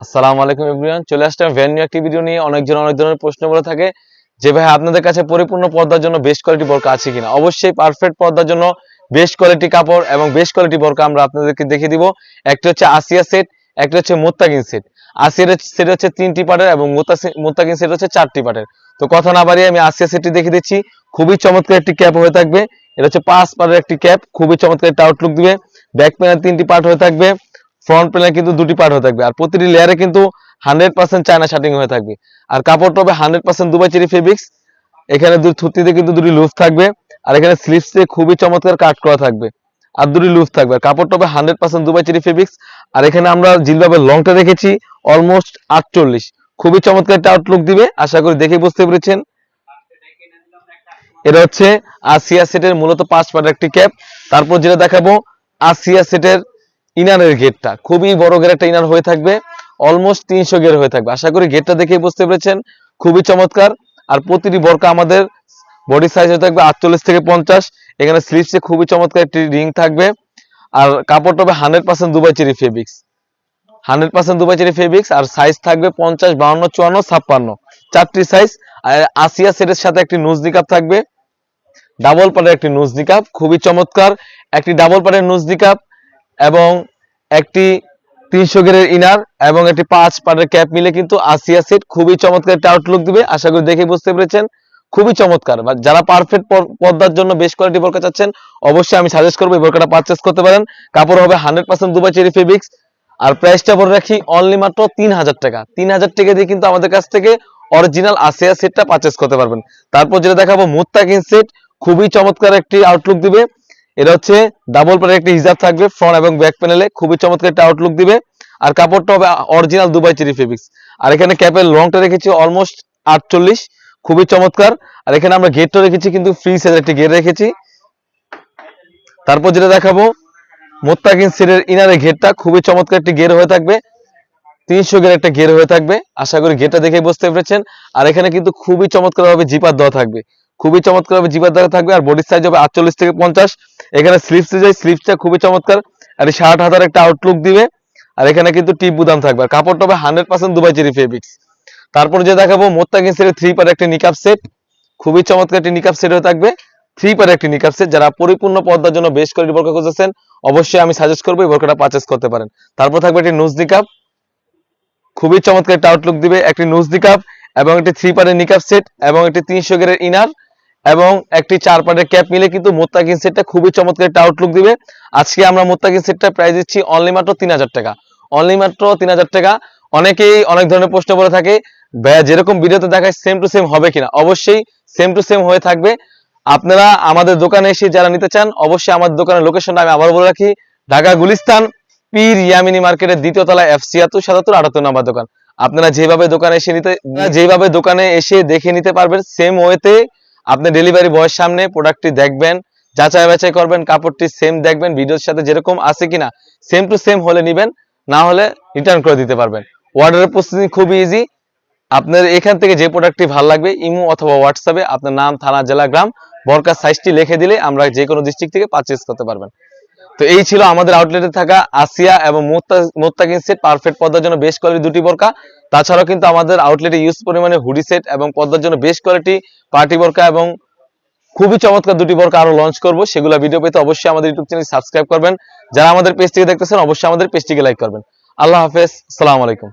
আসসালামু আলাইকুম এভরিওয়ান, চলে আসলাম ভ্যান নিউ একটি ভিডিও নিয়ে। অনেকজন অনেক ধরনের প্রশ্ন করে থাকে যে, ভাই, আপনাদের কাছে পরিপূর্ণ পর্দার জন্য বেস্ট কোয়ালিটি বোরকা আছে কিনা? অবশ্যই পারফেক্ট পর্দার জন্য বেস্ট কোয়ালিটি কাপড় এবং বেস্ট কোয়ালিটি বোরকা আমরা আপনাদেরকে দেখিয়ে দিব। একটা হচ্ছে আসিয়া সেট একটা হচ্ছে মোত্তাকিন সেট আসিয়ার সেট হচ্ছে তিনটি পার্টের এবং মোত্তা- মোত্তাকিন সেট হচ্ছে চারটি পার্টের তো কথা না বাড়িয়ে আমি আসিয়া সেটটি দেখিয়ে দিচ্ছি। খুবই চমৎকার একটি ক্যাপ হয়ে থাকবে। এটা হচ্ছে পাঁচ পার্টের একটি ক্যাপ খুবই চমৎকার একটা আউটলুক দিবে। ব্যাক প্যানেল তিনটি পার্ট হয়ে থাকবে। ফ্রন্ট প্যানেল কিন্তু দুটি পার্ট হয়ে থাকবে। আর প্রতিটি লেয়ারে কিন্তু হান্ড্রেড পার্সেন্ট চায়না শার্টিং হয়ে থাকবে। আর কাপড়টা হবে hundred percent Dubai cherry fabrics এখানে দুই থুতিতে কিন্তু দুটি লুজ থাকবে। আর এখানে স্লিপসে খুবই চমৎকার কাট করা থাকবে। আর দুটি লুজ থাকবে। আর কাপড়টা হবে hundred percent Dubai cherry fabrics আর এখানে আমরা জিলবাবের লংটা রেখেছি অলমোস্ট আটচল্লিশ। খুবই চমৎকার একটা আউটলুক দিবে। আশা করি দেখে বুঝতে পেরেছেন। এটা হচ্ছে আসিয়া সেটের মূলত পাঁচ পার্টের একটি ক্যাপ তারপর যেটা দেখাবো আসিয়া সেটের ইনারের গেটটা। খুবই বড় গের একটা ইনার হয়ে থাকবে। অলমোস্ট তিনশো গের হয়ে থাকবে। আশা করি গেটটা দেখে বুঝতে পেরেছেন। খুবই চমৎকার। আর প্রতিটি বরকা আমাদের বডি সাইজ হয়ে থাকবে আটচল্লিশ থেকে পঞ্চাশ। এখানে স্লিপসে খুবই চমৎকার একটি রিং থাকবে। আর কাপড়টা হবে hundred percent Dubai cherry fabrics hundred percent Dubai cherry fabrics আর সাইজ থাকবে পঞ্চাশ বাউন্ন চুয়ান্ন, ছাপ্পান্ন। চারটি সাইজ আর আসিয়া সেটের সাথে একটি নুজ নিকাপ থাকবে। ডাবল পাটের একটি নুজ নিকাপ খুবই চমৎকার। একটি ডাবল পাটের নুজ নিকাপ এবং একটি তিনশো গেরের ইনার এবং একটি পাঁচ পাটের ক্যাপ মিলে কিন্তু আসিয়া সেট খুবই চমৎকার একটা আউটলুক দিবে। আশা করি দেখে বুঝতে পেরেছেন। খুবই চমৎকার। বা যারা পারফেক্ট পর্দার জন্য বেশ কোয়ালিটি বোরকা চাচ্ছেন, অবশ্যই আমি সাজেস্ট করব এই বোরকাটা পারচেস করতে পারেন। কাপড় হবে hundred percent Dubai cherry fabrics আর প্রাইসটা বলে রাখি অনলি মাত্র তিন হাজার টাকা। তিন হাজার টাকা দিয়ে কিন্তু আমাদের কাছ থেকে অরিজিনাল আসিয়া সেটটা পারচেস করতে পারবেন। তারপর যেটা দেখাবো, মুত্তাকিন সেট। খুবই চমৎকার একটি আউটলুক দিবে। এটা হচ্ছে ডাবল প্যানেল একটি হিজাব থাকবে ফ্রন্ট এবং ব্যাক প্যানেলে খুবই চমৎকার একটা আউটলুক দিবে। আর কাপড়টা হবে অরিজিনাল দুবাই চেরি ফেব্রিক্স আর এখানে ক্যাপের লংটা রেখেছি অলমোস্ট আটচল্লিশ। খুবই চমৎকার। আর এখানে আমরা গেটটা রেখেছি, কিন্তু ফ্রি সাইজের একটি গেট রেখেছি। তারপর যেটা দেখাবো, মোত্তাকিন সেটের ইনারে গেটটা খুবই চমৎকার একটি গের হয়ে থাকবে। তিনশো গের একটা গের হয়ে থাকবে। আশা করি গেটটা দেখে বুঝতে পেরেছেন। আর এখানে কিন্তু খুবই চমৎকার ভাবে জিপার দেওয়া থাকবে। খুবই চমৎকার ভাবে জিপার দেওয়া থাকবে। আর বডি সাইজ হবে আটচল্লিশ থেকে পঞ্চাশ। এখানে স্লিপসে যায় স্লিপসটা খুবই চমৎকার। আর এই শার্ট হাতার একটা আউটলুক দিবে। আর এখানে কিন্তু টিপ বুদাম থাকবে। আর কাপড়টা হবে hundred percent Dubai cherry fabrics তারপর যে দেখাবো মোত্তাকিন সেটের থ্রি পার একটা নিকাপ সেট খুবই চমৎকার একটি নিকাপ সেট হয়ে থাকবে। থ্রি পার একটি নিকাপ সেট যারা পরিপূর্ণ পর্দার জন্য বেশ কোয়ালিটি বোরকা খুঁজেছেন অবশ্যই আমি সাজেস্ট করব এই বোরকাটা পারচেস করতে পারেন। তারপর থাকবে একটি নুজ নিকাপ খুবই চমৎকার একটা আউটলুক দিবে। একটি নুজ নিকাপ এবং একটি থ্রি পারের নিকাপ সেট এবং একটি তিনশো গেরের ইনার এবং একটি চার পাটের ক্যাপ মিলে কিন্তু মোত্তাকিন সেটটা খুবই চমৎকার একটা আউটলুক দিবে। আজকে আমরা মোত্তাকিন সেটটা প্রাইস দিচ্ছি অনলি মাত্র তিন হাজার টাকা। অনলি মাত্র তিন হাজার টাকা। অনেকেই অনেক ধরনের প্রশ্ন করে থাকে, ভাইয়া, যেরকম ভিডিওতে দেখায় সেম টু সেম হবে কিনা? অবশ্যই সেম টু সেম হয়ে থাকবে। আপনারা আমাদের দোকানে এসে যারা নিতে চান, অবশ্যই আমাদের দোকানের লোকেশনটা আমি আবার বলে রাখি, ঢাকা গুলিস্তান, পীর ইয়ামিনী মার্কেটের দ্বিতীয় তলায় এফ ছিয়াত্তর, সাতাত্তর, আটাত্তর নাম্বার দোকান। আপনারা যেভাবে দোকানে এসে নিতে, যেভাবে দোকানে এসে দেখে নিতে পারবেন সেম ওয়েতে আপনি ডেলিভারি বয়ের সামনে প্রোডাক্টটি দেখবেন, যাচাই বাছাই করবেন, কাপড়টি সেম দেখবেন ভিডিওর সাথে যেরকম আছে কিনা সেম টু সেম হলে নিবেন, না হলে রিটার্ন করে দিতে পারবেন। অর্ডারের প্রস্তুতি খুবই ইজি আপনার এখান থেকে যে প্রোডাক্টটি ভালো লাগবে, ইমো অথবা হোয়াটসঅ্যাপে আপনার নাম, থানা, জেলা, গ্রাম, বরকার সাইজটি লিখে দিলে আমরা যে কোনো ডিস্ট্রিক্ট থেকে পারচেস করতে পারবেন। তো এই ছিল আমাদের আউটলেটে থাকা আসিয়া এবং মোত্তাকিন সেট পারফেক্ট পর্দার জন্য বেশ কোয়ালিটি দুটি বরকা। তাছাড়াও কিন্তু আমাদের আউটলেটে ইউজ পরিমাণে হুডি সেট এবং পর্দার জন্য বেশ কোয়ালিটি পার্টি বরকা এবং খুবই চমৎকার দুটি বোরকা আরও লঞ্চ করব। সেগুলো ভিডিও পেতে অবশ্যই আমাদের ইউটিউব চ্যানেল সাবস্ক্রাইব করবেন। যারা আমাদের পেজটিকে দেখতেছেন, অবশ্যই আমাদের পেজটিকে লাইক করবেন। আল্লাহ হাফেজ সালাম আলাইকুম।